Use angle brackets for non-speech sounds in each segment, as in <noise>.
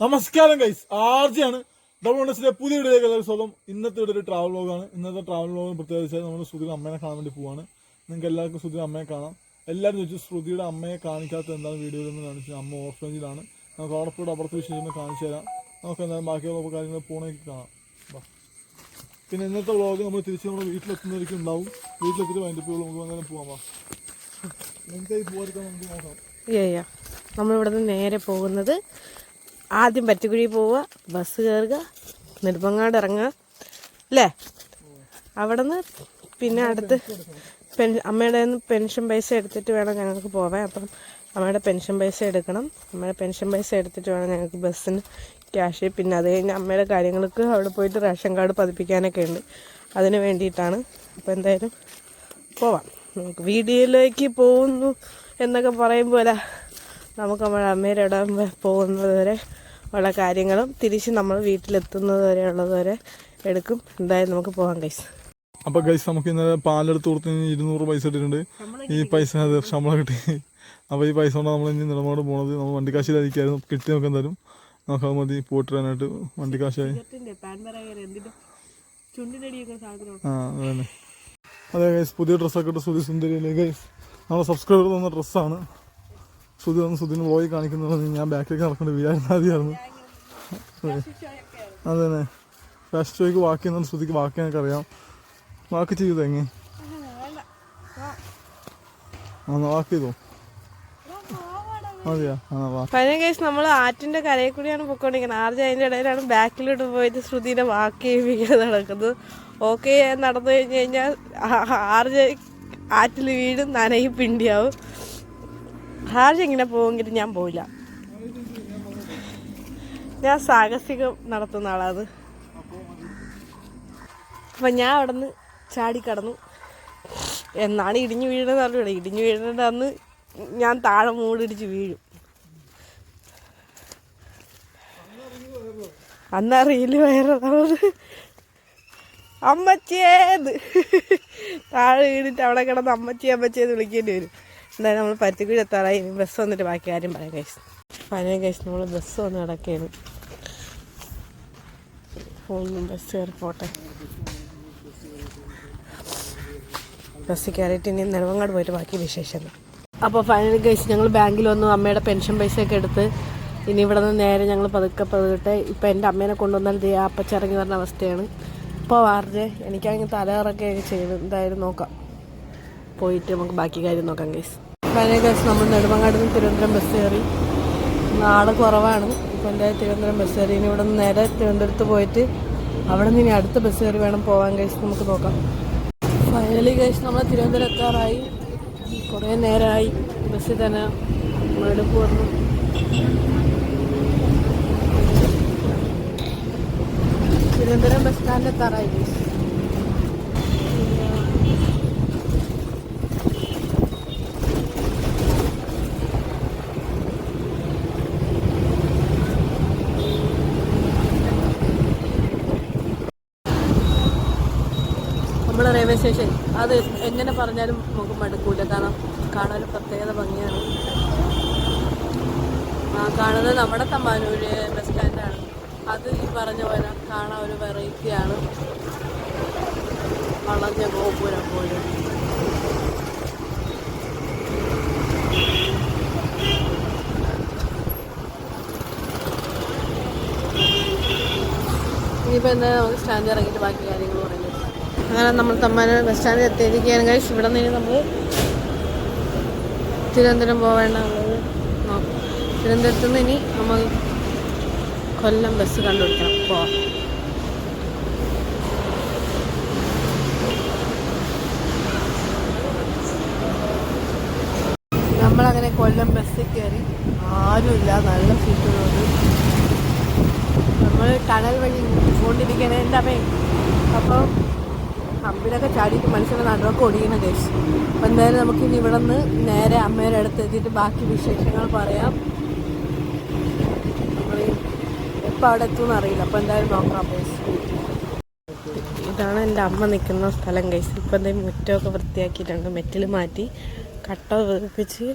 നമസ്കാരം guys ആർജിയാണ് double വണ്ടേഴ്സിന്റെ പുതിയ വീഡിയോയിലേക്ക് എല്ലാവരും സ്വാഗതം. ഇന്നത്തെ ഇവിടെ ഒരു ട്രാവൽ വ്ലോഗാണ് ഇന്നത്തെ ട്രാവൽ വ്ലോഗ് പ്രത്യേകിച്ച് നമ്മൾ ശ്രുതിയുടെ അമ്മേനെ കാണാൻ വേണ്ടി പോവാണ്. നിങ്ങൾക്ക് എല്ലാവർക്കും ശ്രുതിയുടെ അമ്മയെ കാണാം. എല്ലാവരും ചോദിച്ചു ശ്രുതിയുടെ അമ്മയെ കാണിക്കാത്ത എന്താണ് വീഡിയോയിൽ നിന്ന് കാണിച്ചത് അമ്മ ഓർഫനേജിലാണ് നമുക്ക് അവിടെ പോയിട്ട് അപ്പുറത്തെ വിശേഷം കാണിച്ചു തരാം. നമുക്ക് എന്തായാലും ബാക്കിയുള്ള കാര്യങ്ങൾ പോണേക്ക് കാണാം. പിന്നെ ഇന്നത്തെ വ്ലോഗ് നമ്മൾ തിരിച്ച് നമ്മുടെ വീട്ടിലെത്തുന്നവരിക്കും ഉണ്ടാവും. വീട്ടിലെത്തിയിട്ട് ഇപ്പോൾ നമുക്ക് അങ്ങനെ പോകാം വാ. <laughs> നിങ്ങൾക്ക് പോകാതിരിക്കാൻ നമുക്ക് നോക്കാം. നമ്മളിവിടെ നിന്ന് നേരെ പോകുന്നത് ആദ്യം പറ്റുകുഴി പോവുക ബസ് കയറുക നെടുമ്പങ്ങാട് ഇറങ്ങുക അല്ലേ? അവിടെ നിന്ന് പിന്നെ അടുത്ത് പെൻ അമ്മയുടെ നിന്ന് പെൻഷൻ പൈസ എടുത്തിട്ട് വേണം ഞങ്ങൾക്ക് പോവാൻ. അപ്പം അമ്മയുടെ പെൻഷൻ പൈസ എടുക്കണം. അമ്മയുടെ പെൻഷൻ പൈസ എടുത്തിട്ട് വേണം ഞങ്ങൾക്ക് ബസ്സിന് ക്യാഷ് പിന്നെ അത് കഴിഞ്ഞ് അമ്മയുടെ കാര്യങ്ങൾക്ക് അവിടെ പോയിട്ട് റേഷൻ കാർഡ് പതിപ്പിക്കാനൊക്കെ ഉണ്ട്. അതിന് വേണ്ടിയിട്ടാണ്. അപ്പോൾ എന്തായാലും പോവാം. നമുക്ക് വീഡിയോയിലേക്ക് പോകുന്നു എന്നൊക്കെ പറയുമ്പോൾ നമുക്ക് നമ്മുടെ അമ്മയുടെ ഇടം പോകുന്നത് വരെ ഉള്ള കാര്യങ്ങളും തിരിച്ച് നമ്മൾ വീട്ടിലെത്തുന്നത് വരെ ഉള്ളത് വരെ എടുക്കും. എന്തായാലും നമുക്ക് പോകാം കൈസ് അപ്പൊ ഗൈസ് നമുക്ക് ഇന്ന് പാലെടുത്ത് കൊടുത്ത് ഇരുന്നൂറ് പൈസ ഇട്ടിട്ടുണ്ട്. ഈ പൈസ അത് ശമ്പളം കിട്ടി. അപ്പൊ ഈ പൈസ കൊണ്ട് നമ്മൾ ഇനി നിലപാട് പോണത്. നമ്മൾ വണ്ടിക്കാശിലായിരിക്കും കിട്ടി നമുക്ക് എന്തായാലും. നമുക്ക് അത് മതി. പോയിട്ട് വരാനായിട്ട് വണ്ടിക്കാശായി ആ അതെ ഗൈസ് പുതിയ ഡ്രസ്സൊക്കെ ഇട്ട് സുന്ദരി സുന്ദരിയില്ലേ ഗൈസ് നമ്മൾ സബ്സ്ക്രൈബർ തന്ന ഡ്രസ്സാണ് സുധി വന്ന് സുധിന് പോയി കാണിക്കുന്നു ഞാൻ ബാക്കിലേക്ക് നടക്കേണ്ട വിചാരിച്ച മതിയായിരുന്നു അതെ. തന്നെ ഫാഷൻ ഷോയ്ക്ക് വാക്ക് ചെയ്യുന്ന സുധിക്ക് വാക്ക് ഞങ്ങൾക്ക് അറിയാം. വാക്ക് ചെയ്തു എങ്ങനെ ആ വാക്ക് ചെയ്തോ? മതിയാ. ആ വാ. പതിനെ കേസ് നമ്മൾ ആറ്റിന്റെ കരയിൽ കൂടിയാണ് പൊയ്ക്കൊണ്ടിരിക്കുന്നത് ആർജ് അതിന്റെ ഇടയിലാണ് ബാക്കിലോട്ട് പോയിട്ട് ശ്രുതിയുടെ വാക്ക് ചെയ്യിപ്പിക്കുന്നത് നടക്കുന്നത്. ഓക്കെ നടന്നു കഴിഞ്ഞു കഴിഞ്ഞാൽ ആർജ് ആറ്റിൽ വീടും നനയും പിണ്ടിയാവും. ആർജ് എങ്ങനെ പോവെങ്കിലും ഞാൻ പോയില്ല ഞാൻ സാഹസികം നടത്തുന്ന ആളാണ്. അപ്പം ഞാൻ അവിടെ നിന്ന് ചാടിക്കടന്നു എന്നാണ് ഇടിഞ്ഞു വീഴുന്നത് അറിയൂടെ ഇടിഞ്ഞു വീഴുന്നത് അന്ന് ഞാൻ താഴെ മൂടിടിച്ച് വീഴും. അന്നറിയില്ല വയറത് അമ്മച്ചേന്ന് താഴെ വീണിട്ട് അവിടെ കിടന്ന് അമ്മച്ചി അമ്മച്ചേന്ന് വിളിക്കേണ്ടി വരും. എന്തായാലും നമ്മൾ പരുത്തിക്കുഴി എത്താറായി. ഇനി ബസ് വന്നിട്ട് ബാക്കി കാര്യം പറയാം കൈസ് പഴയ കഴിച്ച് നമ്മൾ ബസ് വന്ന് കിടക്കുകയാണ് ഫോണിലും ബസ് കയറി പോട്ടെ. ബസ് കയറിയിട്ട് ഇനി നെടുവങ്ങാട് പോയിട്ട് ബാക്കി വിശേഷം അപ്പോൾ ഫൈനലി കഴിച്ച് ഞങ്ങൾ ബാങ്കിൽ വന്നു. അമ്മയുടെ പെൻഷൻ പൈസയൊക്കെ എടുത്ത് ഇനി ഇവിടെ നിന്ന് നേരെ ഞങ്ങൾ പതുക്കെ പതുക്കെ ഇപ്പം എന്റെ അമ്മേനെ കൊണ്ടുവന്നാൽ ദേ അപ്പച്ചിറങ്ങി വരുന്ന അവസ്ഥയാണ്. ഇപ്പോൾ വാർജെ എനിക്കാണെങ്കിൽ തലകറൊക്കെ ചെയ്ത് എന്തായാലും നോക്കാം. പോയിട്ട് നമുക്ക് ബാക്കി കാര്യം നോക്കാം കേസ് ഫൈനലി ദിവസം നമ്മൾ നെടുമങ്ങാട് നിന്ന് തിരുവനന്തപുരം ബസ് കയറി. നാളെ കുറവാണ്. ഇപ്പം എന്റെ തിരുവനന്തപുരം ബസ് കയറി. ഇനി ഇവിടെ നിന്ന് നേരെ തിരുവനന്തപുരത്ത് പോയിട്ട് അവിടെ നിന്ന് ഇനി അടുത്ത ബസ് കയറി വേണം പോകാൻ കഴിച്ച് നമുക്ക് നോക്കാം. ഫൈനലി കഴിച്ച് നമ്മൾ തിരുവനന്തപുരം എത്താറായി. കുറേ നേരമായി ബസ്സിൽ തന്നെ മടുപ്പ് വന്നു തിരുവനന്തപുരം ബസ് സ്റ്റാൻഡ് എത്താറായി guys. നമ്മുടെ റെയിൽവേ സ്റ്റേഷൻ അത് എങ്ങനെ പറഞ്ഞാലും നമുക്ക് മടുക്കൂല. കാരണം കാണാൻ പ്രത്യേകത ഭംഗിയാണ്. ആ കാണുന്നത് നമ്മുടെ തമ്മാനൂര് ബസ് സ്റ്റാൻഡാണ് അത് ഈ പറഞ്ഞ പോലെ കാണാൻ ഒരു വെറൈറ്റിയാണ് വളഞ്ഞ ഗോപുരം പോലും. ഇനിയിപ്പോൾ എന്താ നമുക്ക് സ്റ്റാൻഡ് ഇറങ്ങിയിട്ട് ബാക്കി പറയുന്നത് അങ്ങനെ നമ്മൾ തമ്മാന ബസ് സ്റ്റാൻഡിൽ എത്തിയിരിക്കുകയാണ്. കഴിച്ച് ഇവിടെ നിന്ന് നമ്മൾ തിരുവനന്തപുരം പോവേണ്ട നോക്കാം. തിരുവനന്തപുരത്ത് നിന്ന് ഇനി നമ്മൾ കൊല്ലം ബസ് കണ്ടുപിടിക്കണം. പോവാം. നമ്മളങ്ങനെ കൊല്ലം ബസ്സിൽ കയറി ആരുമില്ല നല്ല സീറ്റുകളുണ്ട് നമ്മൾ ടണൽ വഴി കൊണ്ടിരിക്കണേ എന്റെ അമ്മേ? അപ്പം അമ്പിലൊക്കെ ചാടിയിട്ട് മനുഷ്യന്റെ നടുവൊക്കെ ഒടിയുന്ന കേസ് അപ്പം എന്തായാലും നമുക്ക് ഇനി ഇവിടെ നിന്ന് നേരെ അമ്മയുടെ അടുത്ത് എത്തിയിട്ട് ബാക്കി വിശേഷങ്ങൾ പറയാം. എപ്പോൾ അവിടെ എത്തുമെന്ന് അറിയില്ല. അപ്പം എന്തായാലും നോക്കാം കേസ് ഇതാണ് എന്റെ അമ്മ നിൽക്കുന്ന സ്ഥലം കേസ് ഇപ്പം എന്തെങ്കിലും മുറ്റമൊക്കെ വൃത്തിയാക്കിയിട്ടുണ്ട്. മെറ്റിൽ മാറ്റി കട്ട വെപ്പിച്ച്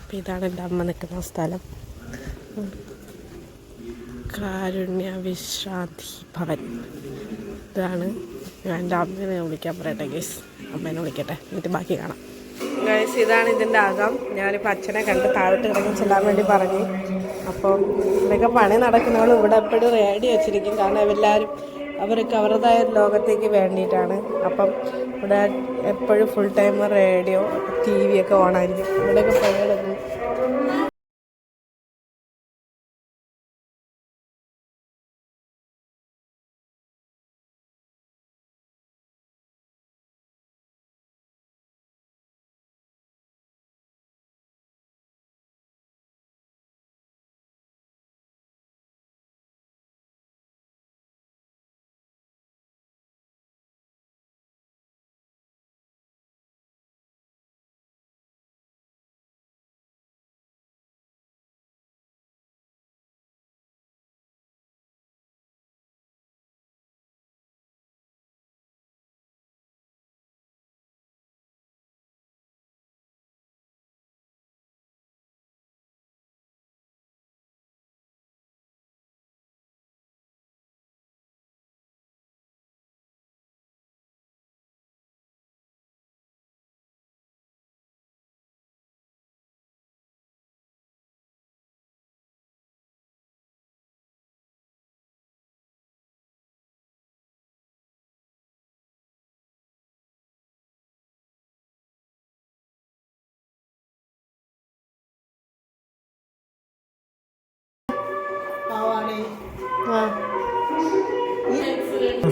അപ്പം ഇതാണ് എന്റെ അമ്മ നിൽക്കുന്ന സ്ഥലം. കാരുണ്യ വിശ്രാന്തി ഭവൻ. ഇതാണ് ഞാൻ എന്റെ അമ്മേനെ വിളിക്കാൻ പറയട്ടെ ഗൈസ് അമ്മേനെ വിളിക്കട്ടെ. എന്നിട്ട് ബാക്കി കാണാം. ഗൈസ് ഇതാണ് ഇതിന്റെ അകം. ഞാനിപ്പോൾ അച്ഛനെ കണ്ട് താഴോട്ട് ഇറങ്ങി ചെല്ലാൻ വേണ്ടി പറഞ്ഞു. അപ്പോൾ ഇവരൊക്കെ പണി നടക്കുന്നവൾ ഇവിടെ എപ്പോഴും റെഡി വെച്ചിരിക്കും. കാരണം എല്ലാവരും അവർക്ക് അവരുടേതായ ലോകത്തേക്ക് വേണ്ടിയിട്ടാണ്. അപ്പം ഇവിടെ എപ്പോഴും ഫുൾ ടൈം റേഡിയോ ടി ഒക്കെ ഓണായിരിക്കും. ഇവിടെയൊക്കെ പണിയെടുക്കും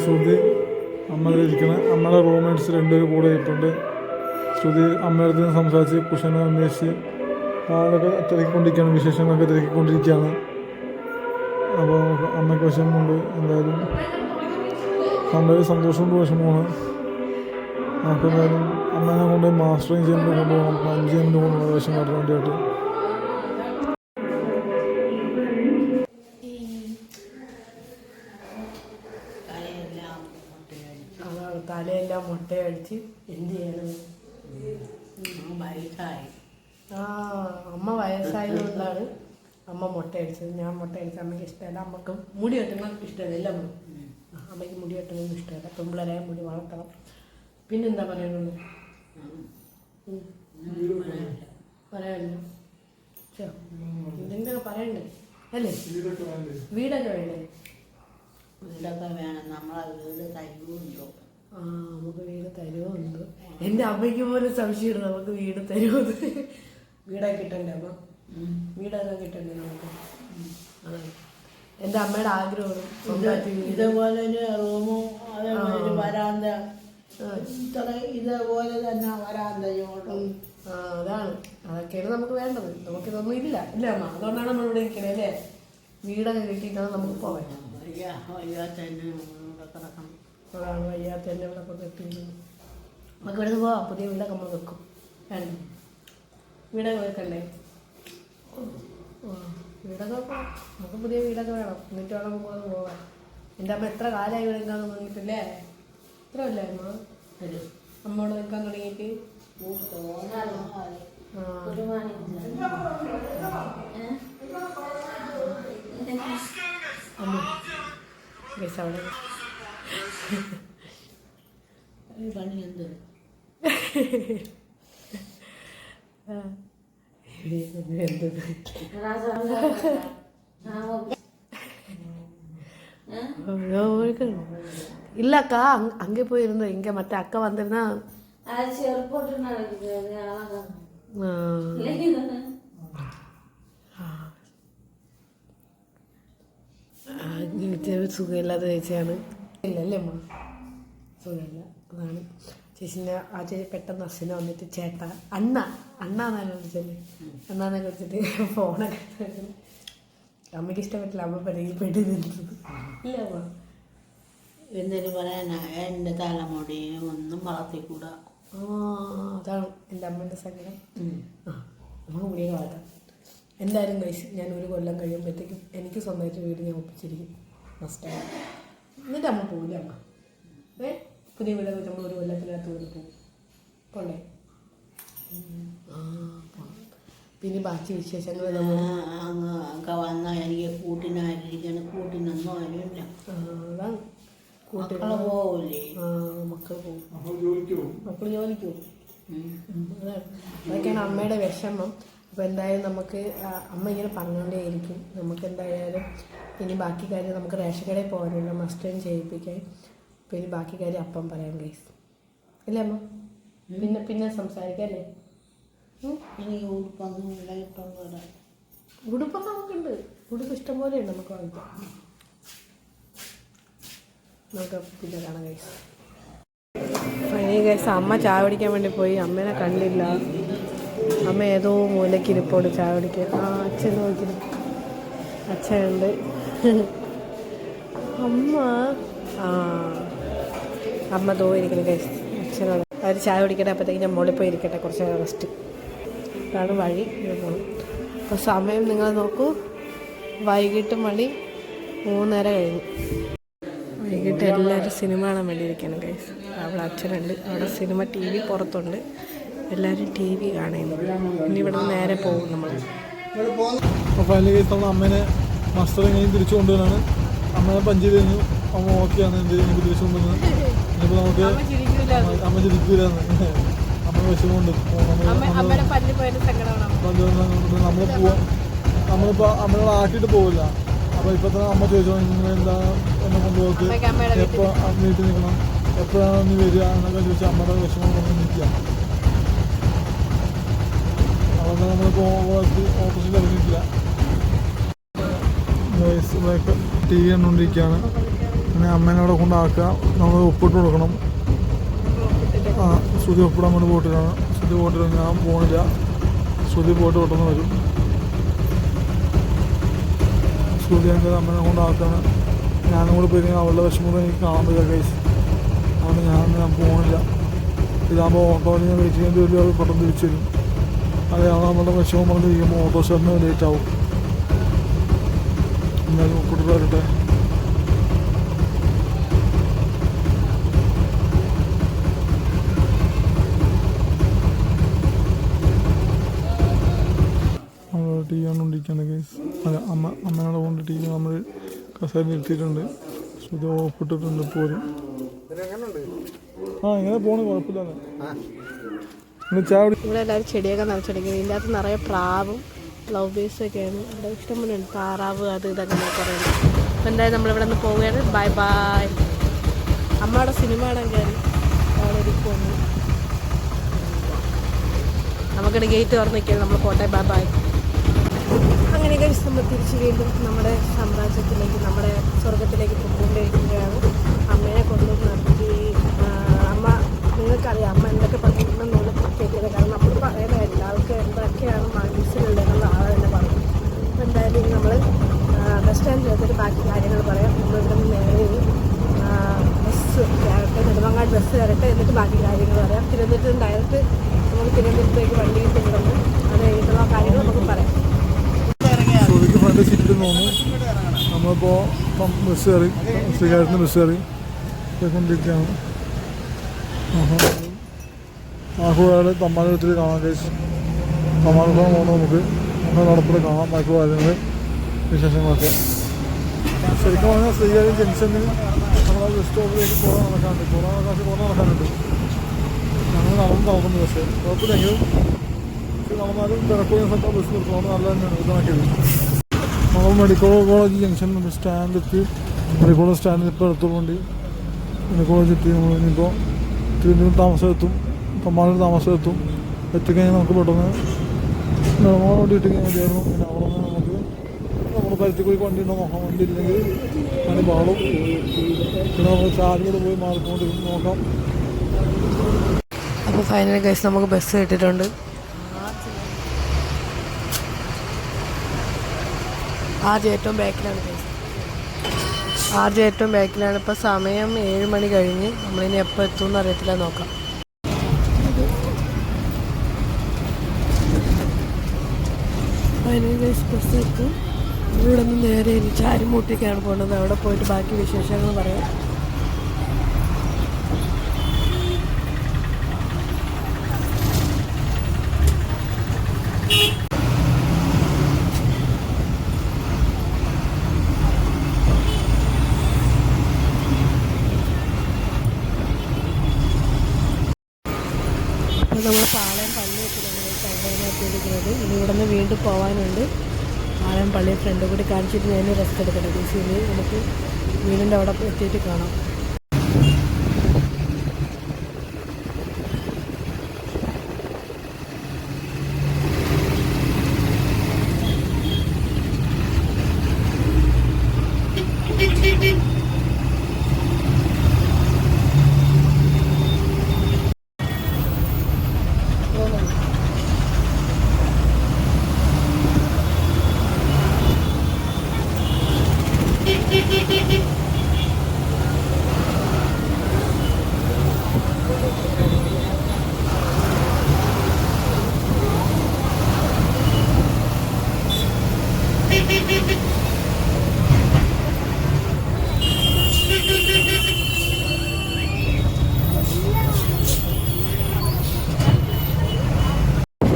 ശ്രുതി അമ്മ ഇരിക്കണ അമ്മയുടെ റൂംമേറ്റ്സ് രണ്ടുപേരും കൂടെ ഇട്ടുണ്ട് ശ്രുതി അമ്മയുടെ സംസാരിച്ച് കുഷനെ അന്വേഷിച്ച് ആളൊക്കെ തിരക്കിക്കൊണ്ടിരിക്കുകയാണ് വിശേഷങ്ങളൊക്കെ തിരക്കിക്കൊണ്ടിരിക്കുകയാണ്. അപ്പോൾ അമ്മയ്ക്ക് വിഷമമുണ്ട് എന്തായാലും. കണ്ടൊരു സന്തോഷമുണ്ട് വിഷമമാണ്. അപ്പോൾ എന്തായാലും അമ്മേനെ കൊണ്ട് മാസ്റ്ററിങ് ചെയ്യുമ്പോൾ കൊണ്ടുപോകണം. അഞ്ച് ചെയ്യുമ്പോൾ കൊണ്ടുപോകണം വിഷം കാട്ടാൻ വേണ്ടിയിട്ട് മുട്ടയടിച്ച് എന്ത് ചെയ്യണം വയസ്സായി. ആ അമ്മ വയസ്സായതുകൊണ്ടാണ് അമ്മ മുട്ടയടിച്ചത് ഞാൻ മുട്ടയടിച്ച അമ്മയ്ക്ക് ഇഷ്ടമല്ല. അമ്മയ്ക്ക് മുടി വെട്ടണം ഇഷ്ടമല്ല എല്ലാം അമ്മയ്ക്ക് മുടി വെട്ടണമെന്ന് ഇഷ്ടമല്ല. പെമ്പിളരെ മുടി വളർത്തണം. പിന്നെന്താ പറയണത്. പറയാനില്ല. ചോ, എന്തെങ്കിലുമൊക്കെ പറയണ്ടേ? അല്ലേ? വീടൊക്കെ വേണ്ടേ? വീടൊക്കെ വേണം. നമ്മളെ വീട് തരുമുണ്ടോ ആ നമുക്ക് വീട് തരുമോ എന്തോ എന്റെ അമ്മയ്ക്ക് പോലും സംശയമുണ്ട് നമുക്ക് വീട് തരുമോ വീടാ കിട്ടണ്ടേ അമ്മ? വീടാ കിട്ടണ്ടേ നമുക്ക്? അതാണ് എന്റെ അമ്മയുടെ ആഗ്രഹമാണ് ഇതേപോലെ ഒരു റൂമും അതേപോലെ വരാന്ത. ഇതേപോലെ തന്നെ വരാന്തയോടും അതാണ്. അതൊക്കെയാണ് നമുക്ക് വേണ്ടത്. നമുക്കിതൊന്നും ഇല്ല. ഇല്ല അമ്മ. അതുകൊണ്ടാണ് നമ്മൾ ഇവിടെ നിൽക്കണേ അല്ലേ? വീടൊക്കെ കിട്ടിയിട്ടാണ് നമുക്ക് പോകാൻ വയ്യ വയ്യ തന്നെ ഇവിടെ കിടക്കണം അതാണ് വയ്യാത്ത തന്നെ ഇവിടെ കൊണ്ട് എത്തിയിരിക്കുന്നത് നമുക്ക് ഇവിടുന്ന് പോവാം. പുതിയ വീടൊക്കെ നമ്മൾ വെക്കും. വേണ്ട വീടൊക്കെ വെക്കണ്ടേ? വീടൊക്കെ വെക്കാം. നമുക്ക് പുതിയ വീടൊക്കെ വേണം. എന്നിട്ട് വേണം നമുക്ക് പോകാൻ എന്റെ അമ്മ എത്ര കാലമായി ഇവിടെ നിൽക്കാൻ തുടങ്ങിയിട്ടില്ലേ എത്ര അല്ലേ അമ്മ ഒരു. അമ്മ ഇവിടെ നിൽക്കാൻ തുടങ്ങിയിട്ട്? ആ. അവിടെ പണി എന്ത് ആ. ഇവിടെ ഇരുന്ന് എന്ത് ஐயோ, இருக்கணும். இல்ல அக்கா அங்க அங்கே போயிருந்தோம் இங்க மற்ற அக்கா வந்திருந்தா അത് ചെറുപ്പോട്ട് നടക്കുന്നത് ஆ, ആ, എനിക്ക് സുഖമില്ലാത്ത ചേച്ചിയാണ് ഇല്ലല്ലേ അമ്മ സുഖമില്ല അതാണ് ചേച്ചിന്റെ ആ ചേച്ചി പെട്ടെന്ന് അച്ഛനെ വന്നിട്ട് ചേട്ട അണ്ണ അണ്ണാന്നാണ് വിളിച്ചത് അണ്ണാന്നെ വിളിച്ചിട്ട് ഫോണൊക്കെ അമ്മയ്ക്ക് ഇഷ്ടപ്പെട്ടില്ല. അമ്മ പെടയിൽ പെട്ടി നിന്നത് ഇല്ല അമ്മ എന്നിട്ട് പറയാനാ എന്റെ തലമുടി ഒന്നും വളർത്തിക്കൂടാ ആ അതാണ് എന്റെ അമ്മേന്റെ സങ്കടം. ആ നമുക്ക് മുടിയൊക്കെ വളർത്താം. എന്തായാലും കഴിച്ച് ഞാൻ ഒരു കൊല്ലം കഴിയുമ്പോഴത്തേക്കും എനിക്ക് സ്വന്തമായിട്ട് വീട് ഞാൻ ഒപ്പിച്ചിരിക്കും. മസ്റ്റാണ് എന്നിട്ട് അമ്മ പോവില്ല അമ്മ. ഏ? പുതിയ വീടൊക്കെ നമ്മൾ ഒരു കൊല്ലത്തിനകത്ത് വീട് പോകും പോണ്ടേ? പിന്നെ ബാക്കി വിശേഷങ്ങൾ നമ്മൾ അങ്ങ് വന്നാൽ എനിക്ക് കൂട്ടിനായിരിക്കണം കൂട്ടിനൊന്നും ആരുമില്ല. അതാണ് മക്കൾ പോവില്ലേ ആ, മക്കൾ പോകും മക്കൾ ജോലിക്ക് പോകും അതൊക്കെയാണ് അമ്മയുടെ വിഷമം. അപ്പോൾ എന്തായാലും നമുക്ക് അമ്മ ഇങ്ങനെ പറഞ്ഞുകൊണ്ടേയിരിക്കും നമുക്ക് എന്തായാലും ഇനി ബാക്കി കാര്യം നമുക്ക് റേഷൻ കടയിൽ പോകാനുള്ള മസ്റ്റേൺ ചെയ്യിപ്പിക്കാൻ. ഇനി ബാക്കി കാര്യം അപ്പം പറയാം ഗൈസ് ഇല്ലേ അമ്മ? പിന്നെ പിന്നെ സംസാരിക്കാം അല്ലേ ഉം? എനിക്ക് ഉടുപ്പൊന്നും ഇല്ലായിട്ടൊന്നും വരാം ഉടുപ്പൊക്കെ നമുക്കുണ്ട്. ഉടുപ്പ് ഇഷ്ടംപോലെ ഉണ്ട് നമുക്ക് വാങ്ങിക്കാം നമുക്ക് പിന്നെ കാണാം ഗൈസ് ഫൈനൽ ഗൈസ് അമ്മ ചായ പിടിക്കാൻ വേണ്ടി പോയി. അമ്മേനെ കണ്ടില്ല. അമ്മ ഏതോ മൂലയ്ക്ക് ഇരിപ്പോട് ചായ കുടിക്കുക ആ അച്ഛൻ നോക്കുന്നു അച്ഛനുണ്ട്. അമ്മ. ആ. അമ്മ തോ ഇരിക്കണം അച്ഛനോട് അവർ ചായ കുടിക്കട്ടെ അപ്പോഴത്തേക്ക് ഞാൻ മുകളിൽ പോയി ഇരിക്കട്ടെ കുറച്ച് റെസ്റ്റ് ഇതാണ് വഴി. പോകണം അപ്പോൾ സമയം നിങ്ങൾ നോക്കൂ. വൈകിട്ട് മണി മൂന്നര കഴിഞ്ഞു. വൈകിട്ട് എല്ലാവരും സിനിമ കാണാൻ വേണ്ടി ഇരിക്കണം ഗൈസ് അവിടെ അച്ഛനുണ്ട്. അവിടെ സിനിമ ടി വി പുറത്തുണ്ട്. എല്ലാവരും ടി വി കാണുന്നു ഇനി ഇവിടെ നിന്ന് നേരെ പോകും നമ്മൾ അപ്പോൾ അമ്മേനെ മസ്റ്റർ എങ്ങനെയും തിരിച്ചു കൊണ്ടുവരാണ് അമ്മേനെ പഞ്ച് ചെയ്ത് കഴിഞ്ഞു അമ്മ ഓക്കെയാണ് എന്ത് നമുക്ക് തിരിച്ചു കൊണ്ടുവന്നത് ഇനിയിപ്പോൾ നമുക്ക് അമ്മ- ചിരിക്കൂലെന്ന്. അമ്മ വിഷമമുണ്ട്. നമ്മൾ നമ്മൾ പോവാം. നമ്മളിപ്പോൾ അമ്മയോട് ആക്കിയിട്ട് പോവില്ല. അപ്പോൾ ഇപ്പൊ തന്നെ അമ്മ ചോദിച്ചു നിങ്ങൾ എന്താ എന്നെ കൊണ്ടുപോക്ക് എപ്പോ എപ്പോൾ വീട്ടിൽ നിൽക്കണം. എപ്പോഴാണ് നീ വരിക? എന്നൊക്കെ ചോദിച്ചാൽ അമ്മയുടെ വിഷമം കൊണ്ട് നിൽക്കുക അതുകൊണ്ട് നമ്മളിപ്പോൾ ഓപ്പോസിറ്റ് ഇറങ്ങിയിട്ടില്ല ടി വി കണ്ടുകൊണ്ടിരിക്കുകയാണ് പിന്നെ അമ്മേനെ അവിടെ കൊണ്ടാക്കുക. നമ്മൾ ഒപ്പിട്ട് കൊടുക്കണം. ആ ശ്രുതി ഒപ്പിടാൻ വേണ്ടി പോയിട്ടാണ് ശ്രുതി പോയിട്ട് ഞാൻ പോണില്ല. ശ്രുതി പോയിട്ട് പെട്ടെന്ന് വരും. ശ്രുതി എന്റെ അമ്മേനെ കൊണ്ടാക്കാണ് ഞാനും കൂടെ പോയി കഴിഞ്ഞാൽ അവളുടെ വിഷമം എനിക്ക് കാണാൻ പറ്റില്ല കൈസ് അതുകൊണ്ട് ഞാൻ ഞാൻ പോകണില്ല ഇതാകുമ്പോൾ ഓട്ടോയിൽ ഞാൻ വെയിറ്റ് ചെയ്യേണ്ടി വരും. അത് പെട്ടെന്ന് തിരിച്ചു വരും. അതെയാണ് നമ്മളുടെ വിഷമം പറഞ്ഞിരിക്കുമ്പോൾ ഓട്ടോ ഷെറിന് ലേറ്റ് ആവും എന്നാലും ഒപ്പിട്ട് വരട്ടെ ടി വി കണ്ടുകൊണ്ടിരിക്കുകയാണ് കേസ് അല്ല അമ്മ അമ്മയുടെ കൊണ്ട് ടി വി നമ്മൾ കസേര നിർത്തിയിട്ടുണ്ട്. ഇത് ഒപ്പിട്ടിട്ടുണ്ട് പോലും ആ ഇങ്ങനെ പോണ് കുഴപ്പമില്ലാന്ന്. കുടി ഇവിടെ എല്ലാവരും ചെടിയൊക്കെ നിറച്ചിടിക്കുന്നത് ഇതിന്റെ അകത്ത് നിറയെ പ്രാവും ലവ് ബേഴ്സും ഒക്കെയാണ്. ഇവിടെ ഇഷ്ടംപോലെ ഉണ്ട്. താറാവ് അത് ഇതൊക്കെ കുറേ ഉണ്ട്. അപ്പോൾ എന്തായാലും നമ്മളിവിടെ നിന്ന് പോവുകയാണ്. ബൈ ബൈ അമ്മയുടെ സിനിമ കാണാൻ കയറി. അവിടെ ഇരിക്കുന്നു നമുക്കിവിടെ ഗേറ്റ് തുറന്ന് നിൽക്കുന്നത് നമ്മൾ പോട്ടെ. ബൈ ബൈ അങ്ങനെയൊക്കെ നമ്മൾ തിരിച്ചു വീണ്ടും നമ്മുടെ സാമ്രാജ്യത്തിലേക്ക് നമ്മുടെ സ്വർഗത്തിലേക്ക് പൊയ്ക്കൊണ്ടിരിക്കുകയാണ്. അമ്മയെ കൊണ്ടു നിർത്തി. ആ, അമ്മ നിങ്ങൾക്കറിയാം അമ്മ എന്തൊക്കെ പറഞ്ഞിട്ടുണ്ടെന്നുള്ള കേൾക്കുന്നത് കാരണം നമ്മൾ പറയുന്നതല്ല ആൾക്ക് എന്തൊക്കെയാണ് മനസ്സിലുള്ളതെന്നുള്ള ആളെ തന്നെ പറയും അപ്പോൾ എന്തായാലും ഇനി നമ്മൾ ബസ് സ്റ്റാൻഡ് ചേർത്തിട്ട് ബാക്കി കാര്യങ്ങൾ പറയാം നമ്മൾ ഇവിടെ നിന്ന് നേരെ ഇനി, ആ, ബസ് കയറട്ടെ നെടുമങ്ങാട് ബസ് കയറട്ടെ എന്നിട്ട് ബാക്കി കാര്യങ്ങൾ പറയാം തിരുവനന്തപുരത്ത് ഡയറക്റ്റ് നമുക്ക് തിരുവനന്തപുരത്തേക്ക് വണ്ടി കിട്ടുന്നുണ്ട് അത് കഴിഞ്ഞിട്ടുള്ള കാര്യങ്ങൾ നമുക്ക് പറയാം ശ്രുതിക്ക് ഫ്രണ്ട് സീറ്റിൽ തോന്നുന്നു നമ്മളിപ്പോൾ ഇപ്പം ബസ് കയറി ശ്രീകാര്യത്തിന് ബസ് കയറി പോയിക്കൊണ്ടിരിക്കുകയാണ് ആഹുവാട് തമ്മാനത്തിൽ കാണാൻ കഴിച്ചു തമ്മാനത്തോളം പോകുന്നത് നമുക്ക്. നമ്മുടെ നടപ്പിൽ കാണാം കാര്യങ്ങൾ വിശേഷങ്ങളൊക്കെ. ശരിക്കും പറഞ്ഞാൽ ശ്രീകാര്യം ജംഗ്ഷനിൽ നമ്മളെ ബസ് സ്റ്റോപ്പിലേക്ക് കുറേ നടക്കാനുണ്ട് കുറേ നടക്കാൻ കുറേ നടക്കാനുണ്ട് ഞങ്ങൾ നടന്ന് നടക്കുന്നു പക്ഷേ കുഴപ്പമില്ലെങ്കിലും നടന്നാലും തിരക്കുന്ന സ്ഥലത്ത് ബസ് നിർത്തുന്നത് നല്ല തന്നെയാണ്. ഇതാക്കിയത് നമ്മൾ medical college junction bus college സ്റ്റാൻഡിൽ ഇപ്പോൾ എടുത്തുകൊണ്ട് കോളേജ് എത്തി. നമ്മൾ ഇനിയിപ്പോൾ തിരുവനന്തപുരം താമസം എത്തും. തമ്മാനൂർ താമസമെത്തും എത്തിക്കഴിഞ്ഞാൽ നമുക്ക് പെട്ടെന്ന് വണ്ടി ഇട്ടുകഴിഞ്ഞാൽ മതിയായിരുന്നു. പിന്നെ അവിടെ നിന്ന് നമുക്ക് നമ്മൾ പരുത്തിക്കുഴി വണ്ടി ഉണ്ടോ നോക്കാം. വണ്ടി ഇല്ലെങ്കിൽ പണി പാടും. പിന്നെ നമ്മൾ ചാർജോട് പോയി മാറിക്കൊണ്ട് നോക്കാം. അപ്പോൾ ഫൈനൽ കേസ് നമുക്ക് ബസ് കിട്ടിയിട്ടുണ്ട്. ആദ്യം ഏറ്റവും ബാക്കിലാണ് കേസ് ആദ്യം ഏറ്റവും ബാക്കിലാണ്. ഇപ്പോൾ സമയം ഏഴ് മണി കഴിഞ്ഞ് നമ്മളിനി എപ്പോൾ എത്തുമെന്ന് അറിയത്തില്ല. നോക്കാം. ബസ് എത്തും. ഇവിടെ നിന്ന് നേരെ ഇനി ചാരിമൂട്ടിക്കാണ് പോകുന്നത് അവിടെ പോയിട്ട് ബാക്കി വിശേഷങ്ങൾ പറയാം. നമ്മൾ പാളയം പള്ളി എത്തിയിട്ടുണ്ട്. അവിടെ എത്തിയിരിക്കുന്നത് ഇനി ഇവിടെ നിന്ന് വീണ്ടും പോകാനുണ്ട് പാളയം പള്ളി ഫ്രണ്ട് കൂടി കാണിച്ചിട്ട് ഞാൻ റെസ്റ്റ് എടുക്കട്ടെ. ഇനി നമുക്ക് വീടിന്റെ അവിടെ എത്തിയിട്ട് കാണാം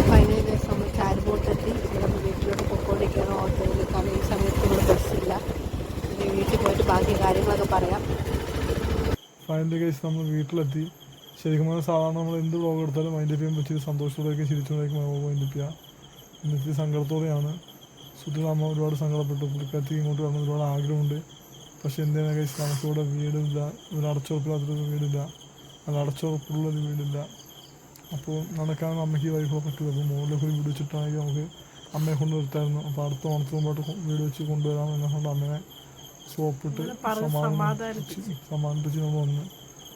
ഫൈനലി ദിവസം നമ്മൾ ചാരുപോട്ടെത്തി ഇവിടെ വീട്ടിലോട്ട് പൊക്കോണ്ടിരിക്കുകയാണ് ഓട്ടോയിൽ കാരണം ഈ സമയത്ത് ഇവിടെ ബസ്സില്ല ഇനി വീട്ടിൽ പോയിട്ട് ബാക്കി കാര്യങ്ങളൊക്കെ പറയാം ഫൈനലി കേസ് നമ്മൾ വീട്ടിലെത്തി. ശരിക്കും പറഞ്ഞാൽ സാധാരണ നമ്മൾ എന്ത് വ്ളോഗ് എടുത്താലും അതിന്റെ പേരും വെച്ച് സന്തോഷത്തോടെയൊക്കെ ചിരിച്ചുകൊണ്ടേക്കും മൈൻഡ് ചെയ്യുക ഇന്നത്തെ സങ്കടത്തോടെയാണ്. സുധീർ അമ്മ ഒരുപാട് സങ്കടപ്പെട്ടു. പുള്ളിക്കാരത്തേക്ക് ഇങ്ങോട്ട് വരണം ഒരുപാട് ആഗ്രഹമുണ്ട്. പക്ഷേ എന്താണ് കേസ് നമുക്കിവിടെ വീടില്ല. ഒരു അടച്ചുറപ്പില്ലാത്തൊരു വീടില്ല. അത് അടച്ചുറപ്പുള്ളൊരു വീടില്ല. അപ്പോൾ നടക്കാൻ അമ്മയ്ക്ക് വൈഫോ പറ്റില്ല. അപ്പോൾ മുകളിലേക്ക് ഒരു വീട് വെച്ചിട്ടാണെങ്കിൽ നമുക്ക് അമ്മയെ കൊണ്ട് നിർത്തായിരുന്നു അപ്പോൾ അടുത്ത ഓണത്തിന് മുമ്പായിട്ട് വീട് വെച്ച് കൊണ്ടുവരാം എന്നുകൊണ്ട് അമ്മയെ സോപ്പിട്ട് സമാധാനിപ്പിച്ച്. സമാധാനിപ്പിച്ച് നമ്മൾ വന്ന്.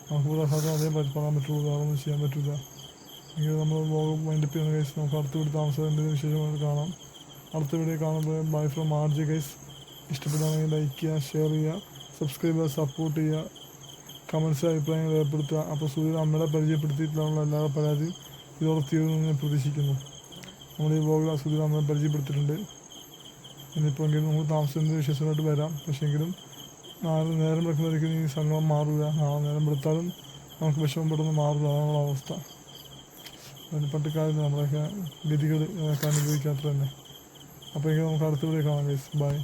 നമുക്ക് സാധനം അതേ പറയാൻ പറ്റുള്ളൂ അതൊന്നും ചെയ്യാൻ പറ്റില്ല എങ്കിൽ നമ്മൾ മൈൻഡ് ചെയ്യുന്ന കേസ് നമുക്ക് അടുത്ത വീട് താമസം എന്തെങ്കിലും വിശേഷങ്ങൾ കാണാം. അടുത്ത വീഡിയോ കാണുമ്പോൾ bye from R G guys ഇഷ്ടപ്പെടുകയാണെങ്കിൽ ലൈക്ക് ചെയ്യുക ഷെയർ ചെയ്യുക സബ്സ്ക്രൈബ് ചെയ്യുക സപ്പോർട്ട് ചെയ്യുക. കമൻസ് അഭിപ്രായങ്ങൾ രേഖപ്പെടുത്തുക. അപ്പോൾ സൂര്യ അമ്മയുടെ പരിചയപ്പെടുത്തിയിട്ടുള്ള എല്ലാ പരാതിയും ഇതോടെ തീർന്നു ഞാൻ പ്രതീക്ഷിക്കുന്നു. നമ്മൾ ഈ വ്ളോഗിൽ സൂര്യ അമ്മയെ പരിചയപ്പെടുത്തിയിട്ടുണ്ട്. ഇനിയിപ്പോൾ എങ്കിലും നമുക്ക് താമസിക്കുന്ന വിശേഷമായിട്ട് വരാം. പക്ഷേങ്കിലും നാല് നേരം വെക്കുന്നവർക്ക് ഈ സംഗമം മാറില്ല നാളെ നേരം എടുത്താലും നമുക്ക് വിഷമം പെട്ടെന്ന് മാറില്ല അതാണ് അവസ്ഥ. അതിന് കാര്യം നമ്മളൊക്കെ ഗതികൾ അനുഭവിക്കാത്ത തന്നെ. അപ്പോൾ എങ്കിലും നമുക്ക് അടുത്ത കാണാം ഗൈസ് ബൈ